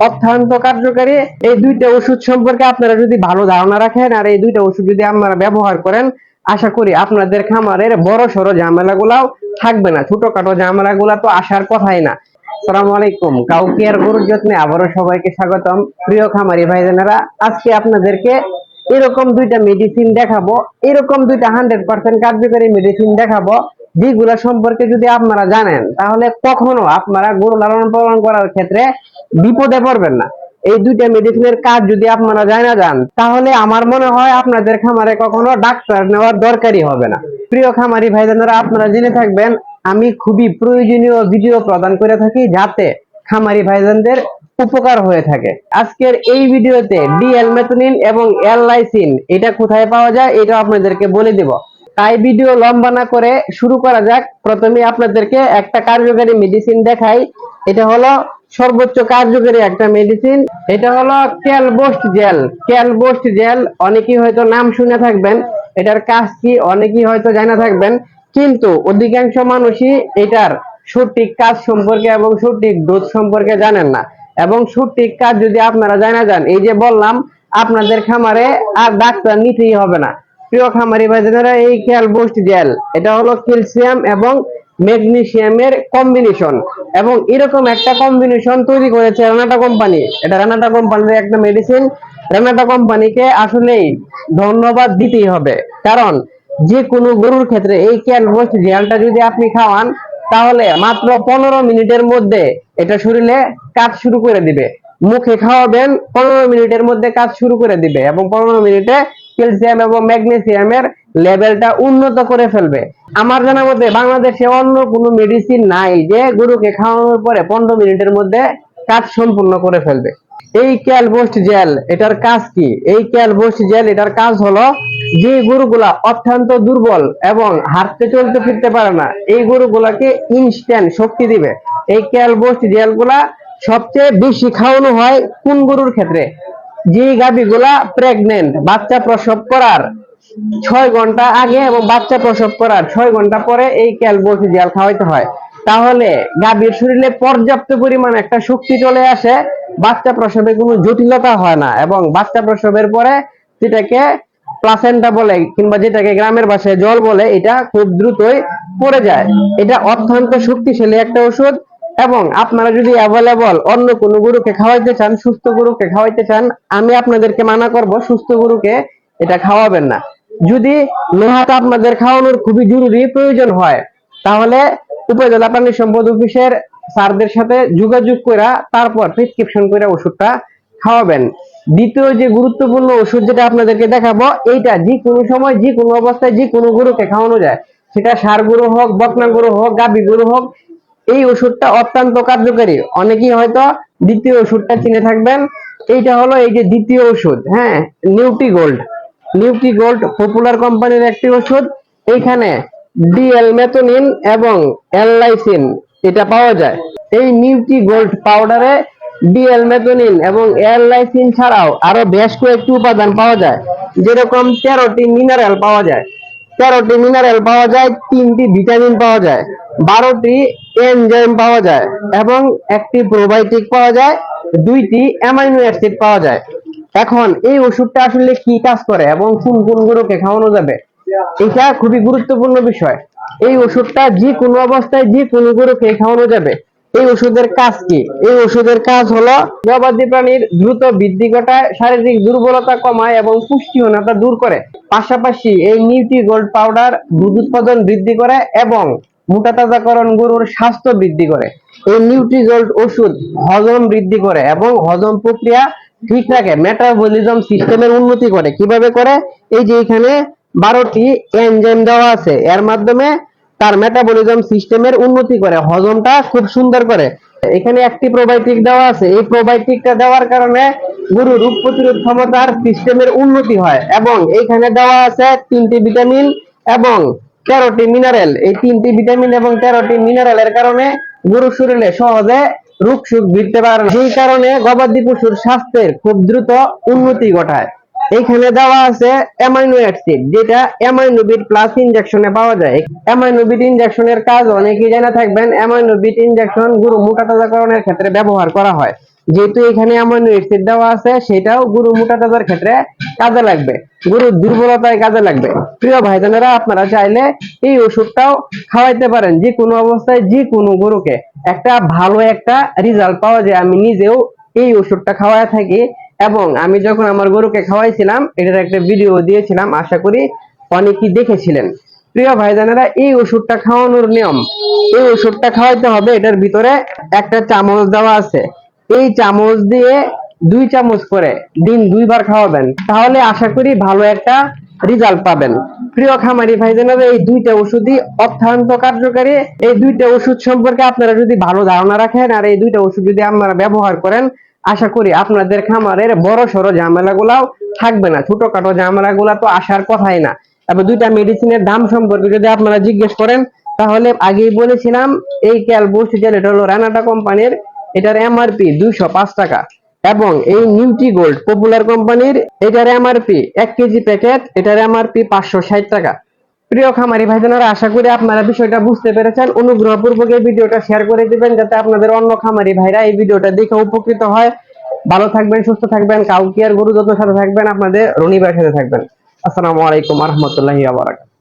অত্যন্ত কার্যকারী। এই দুইটা ওষুধ সম্পর্কে আপনারা যদি ভালো ধারণা রাখেন আর এই দুইটা ওষুধ যদি আপনারা ব্যবহার করেন, আশা করি আপনাদের খামারের বড় সড়ো ঝামেলা গুলাও থাকবে না। ছোটখাটো ঝামেলা গুলা তো আসার কথাই না। সালাম আলাইকুম। কাউকিয়ার গরুর যত্নে আবারও সবাইকে স্বাগতম। প্রিয় খামারি ভাইজানেরা, আজকে আপনাদেরকে এরকম দুইটা মেডিসিন দেখাবো। এরকম দুইটা হান্ড্রেড পার্সেন্ট কার্যকরী মেডিসিন দেখাবো। যেগুলা সম্পর্কে যদি আপনারা জানেন, তাহলে কখনো আপনারা গরু লালন পালন করার ক্ষেত্রে বিপদে পড়বেন না। এই দুইটা মেডিসিনের কাজ যদি আপনারা জানা যান, তাহলে আমার মনে হয় আপনাদের খামারে কখনো ডাক্তার নেওয়ার দরকারই হবে না। প্রিয় খামারি ভাইজানেরা, আপনারা জেনে থাকবেন, আমি খুবই প্রয়োজনীয় ভিডিও প্রদান করে থাকি যাতে খামারি ভাইজানদের উপকার হয়ে থাকে। আজকের এই ভিডিওতে ডিএল মেথনিন এবং এল লাইসিন এটা কোথায় পাওয়া যায়, এটা আপনাদেরকে বলে দেব। তাই ভিডিও লম্বা না করে শুরু করা যাক। প্রথমে আপনাদেরকে একটা কার্যকারী মেডিসিন দেখাই। এটা হলো সর্বোচ্চ কার্যকারী একটা মেডিসিন এটা হলো ক্যালবোস্ট জেল ক্যালবোস্ট জেল অনেকেই হয়তো নাম শুনে থাকবেন। এটার কাজ কি অনেকেই হয়তো জানা থাকবেন। কিন্তু অধিকাংশ মানুষই এটার সঠিক কাজ সম্পর্কে এবং সঠিক ডোজ সম্পর্কে জানেন না। এবং সঠিক কাজ যদি আপনারা জানা যান, এই যে বললাম, আপনাদের খামারে আর ডাক্তার নিতেই হবে না। প্রিয় খামারি ভাইজানেরা এই ক্যালবোস্ট জেল এটা হলো ক্যালসিয়াম এবং ম্যাগনেসিয়ামের কম্বিনেশন এবং এরকম একটা কম্বিনেশন তৈরি করেছে রানাটা কোম্পানি। এটা রানাটা কোম্পানির একটা মেডিসিন রানাটা কোম্পানিকে আসলেই ধন্যবাদ দিতেই হবে। কারণ যে কোনো গরুর ক্ষেত্রে এই ক্যালবোস্ট জেলটা যদি আপনি খাওয়ান, তাহলে মাত্র পনেরো মিনিটের মধ্যে এটা শরীরে কাজ শুরু করে দিবে। মুখে খাওয়াবেন, পনেরো মিনিটের মধ্যে কাজ শুরু করে দিবে এবং পনেরো মিনিটে ক্যালসিয়াম এবং ম্যাগনেসিয়ামের লেভেলটা উন্নত করে ফেলবে। আমার জানা মতে বাংলাদেশে অন্য কোনো মেডিসিন নাই যে গরুকে খাওয়ানোর পরে পনেরো মিনিটের মধ্যে কাজ সম্পূর্ণ করে ফেলবে। এই ক্যালবোস্ট জেল, এটার কাজ কি? এই ক্যালবোস্ট জেল, এটার কাজ হলো যে গরুগুলা অত্যন্ত দুর্বল এবং হাঁটতে চলতে ফিরতে পারে না, এই গরুগুলাকে ইনস্ট্যান্ট শক্তি দিবে। এই ক্যালবোস্ট জেলগুলা সবচেয়ে বেশি খাওয়ানো হয় কোন গরুর ক্ষেত্রে? যে গাভীগুলা প্রেগনেন্ট বাচ্চা প্রসব করার ছয় ঘণ্টা আগে এবং বাচ্চা প্রসব করার ছয় ঘণ্টা পরে এই ক্যালবোস জেল খাওয়াইতে হয়। তাহলে গাভীর শরীরে পর্যাপ্ত পরিমাণ একটা শক্তি চলে আসে, বাচ্চা প্রসবে কোনো জটিলতা হয় না এবং বাচ্চা প্রসবের পরে যেটাকে প্লাসেন্টা বলে কিংবা যেটাকে গ্রামের ভাষায় জল বলে, এটা খুব দ্রুতই পড়ে যায়। এটা অত্যন্ত শক্তিশালী একটা ওষুধ এবং আপনারা যদি অ্যাভেলেবল অন্য কোনো গরুকে খাওয়াইতে চান, সুস্থ গরুকে খাওয়াইতে চান, আমি আপনাদেরকে মানা করব, সুস্থ গরুকে এটা খাওয়াবেন না। যদি লোহাটা আপনাদের খাওয়ানোর খুবই জরুরি প্রয়োজন হয়, তাহলে উপজেলা প্রাণী সম্পদ অফিসের স্যারদের সাথে যোগাযোগ করে তারপর প্রেসক্রিপশন করে ওষুধটা খাওয়াবেন। দ্বিতীয় যে গুরুত্বপূর্ণ ওষুধ যেটা আপনাদেরকে দেখাবো, এইটা যে কোনো সময় যে কোনো অবস্থায় যে কোনো গরুকে খাওয়ানো যায়। সেটা সার গরু হোক, বকনা গরু হোক, গাভী গরু হোক এই ওষুধটা অত্যন্ত কার্যকারী। অনেকেই হয়তো দ্বিতীয় ওষুধটা চিনে থাকবেন। এইটা হলো এই যে দ্বিতীয় ওষুধ হ্যাঁ? নিউটি গোল্ড নিউটি গোল্ড পপুলার কোম্পানির একটি ওষুধ। এইখানে ডিএল মেথোনিন এবং এললাইসিন এটা পাওয়া যায়। এই নিউটি গোল্ড পাউডারে ডিএল মেথোনিন এবং এললাইসিন ছাড়াও আরও বেশ কয়েকটি উপাদান পাওয়া যায়। যেরকম তেরোটি মিনারেল পাওয়া যায়। তেরোটি মিনারেল পাওয়া যায়, তিনটি ভিটামিন পাওয়া যায়। বারোটি এনজাইম পাওয়া যায় এবং একটি প্রোবায়োটিক পাওয়া যায়, দুইটি অ্যামাইনো অ্যাসিড পাওয়া যায়। এখন এই ওষুধটা আসলে কি কাজ করে এবং কোন কোন গরুকে খাওয়ানো যাবে, এটা খুবই গুরুত্বপূর্ণ বিষয়। এই ওষুধটা যে কোনো অবস্থায় যে কোনো গরুকে খাওয়ানো যাবে। এই ওষুধের কাজ কি? এই ওষুধের কাজ হলো গবাদি প্রাণীর দ্রুত বৃদ্ধি ঘটায়, শারীরিক দুর্বলতা কমায় এবং পুষ্টিহীনতা দূর করে। পাশাপাশি এই নিউট্রি গোল্ড পাউডার দুধ উৎপাদন বৃদ্ধি করে এবং মোটা তাজাকরণ গরুর স্বাস্থ্য বৃদ্ধি করে। এই নিউট্রিজল্ট ওষুধ হজম বৃদ্ধি করে এবং হজম প্রক্রিয়া ঠিক রাখে। মেটাবলিজম সিস্টেমের উন্নতি করে। কীভাবে করে? এই যে এখানে বারোটি এনজাইম দেওয়া আছে। এর মাধ্যমে তার মেটাবলিজম সিস্টেমের উন্নতি করে, হজমটা খুব সুন্দর করে। এখানে একটি প্রোবায়োটিক দেওয়া আছে। এই প্রোবায়োটিকটা দেওয়ার কারণে গরু রোগ প্রতিরোধ ক্ষমতার সিস্টেমের উন্নতি হয় এবং এখানে দেওয়া আছে তিনটি ভিটামিন এবং তেরোটি মিনারেল এই তিনটি ভিটামিন এবং তেরোটি মিনারেলের কারণে গরুর শরীরে সহজে রোগ সুখ বৃদ্ধি পারে সেই কারণে গবাদি পশুর স্বাস্থ্যের খুব দ্রুত উন্নতি ঘটায়। এখানে দেওয়া আছে অ্যামাইনো অ্যাসিড যেটা অ্যামাইনোবিট প্লাস ইনজেকশনে পাওয়া যায়। অ্যামাইনোবিট ইনজেকশনের কাজ অনেকেই জানা থাকবেন অ্যামাইনোবিট ইনজেকশন গরু মোটা তাজাকরণের ক্ষেত্রে ব্যবহার করা হয়। যেহেতু এখানে আমার এসিড দেওয়া আছে, সেটাও গরু মোটা তাজার ক্ষেত্রে কাজে লাগবে। গরুর দুর্বলতায় কাজে লাগবে। প্রিয় ভাই বোনেরা আপনারা চাইলে এই ওষুধটাও খাওয়াইতে পারেন যে কোনো অবস্থায় যে কোনো গরুকে। একটা ভালো একটা রেজাল্ট পাওয়া যায়। আমি নিজেও এই ওষুধটা খাওয়ায় থাকি এবং আমি যখন আমার গরুকে খাওয়াইছিলাম, এটার একটা ভিডিও দিয়েছিলাম, আশা করি অনেকেই দেখেছিলেন। প্রিয় ভাইজানেরা, এই ওষুধটা খাওয়ানোর নিয়ম। এই ওষুধটা খাওয়াইতে হবে, এটার ভিতরে একটা চামচ দেওয়া আছে। এই চামচ দিয়ে দুই চামচ করে দিন দুইবার খাওয়াবেন, তাহলে আশা করি ভালো একটা রেজাল্ট পাবেন। প্রিয় খামারি ভাইজানেরা, এই দুইটা ওষুধই অত্যন্ত কার্যকারী। এই দুইটা ওষুধ সম্পর্কে আপনারা যদি ভালো ধারণা রাখেন আর এই দুইটা ওষুধ যদি আপনারা ব্যবহার করেন, আশা করি আপনাদের খামারের বড় সড়ো ঝামেলা ঝামেলাগুলাও থাকবে না। ছোটখাটো ঝামেলা ঝামেলাগুলা তো আসার কথাই না। তারপর দুইটা মেডিসিনের দাম সম্পর্কে যদি আপনারা জিজ্ঞেস করেন, তাহলে আগেই বলেছিলাম, এই ক্যালবোস্টিজেল এটা হলো রানাটা কোম্পানির এটার এমআরপি দুইশো পাঁচ টাকা। এবং এই নিউট্রি গোল্ড পপুলার কোম্পানির এটার এমআরপি এক কেজি প্যাকেট এটার এমআরপি পাঁচশো ষাট টাকা। প্রিয় খামারি ভাইজানেরা আশা করি আপনারা বিষয়টা বুঝতে পেরেছেন। অনুগ্রহপূর্বক এই ভিডিওটা শেয়ার করে দিবেন, যাতে আপনাদের অন্য খামারি ভাইরা এই ভিডিওটা দেখে উপকৃত হয়। ভালো থাকবেন, সুস্থ থাকবেন, কাউকে আর গরু যত্নের সাথে থাকবেন, আপনাদের রনিবার সাথে থাকবেন। আসসালামু আলাইকুম রহমতুল্লাহি আবরাকাত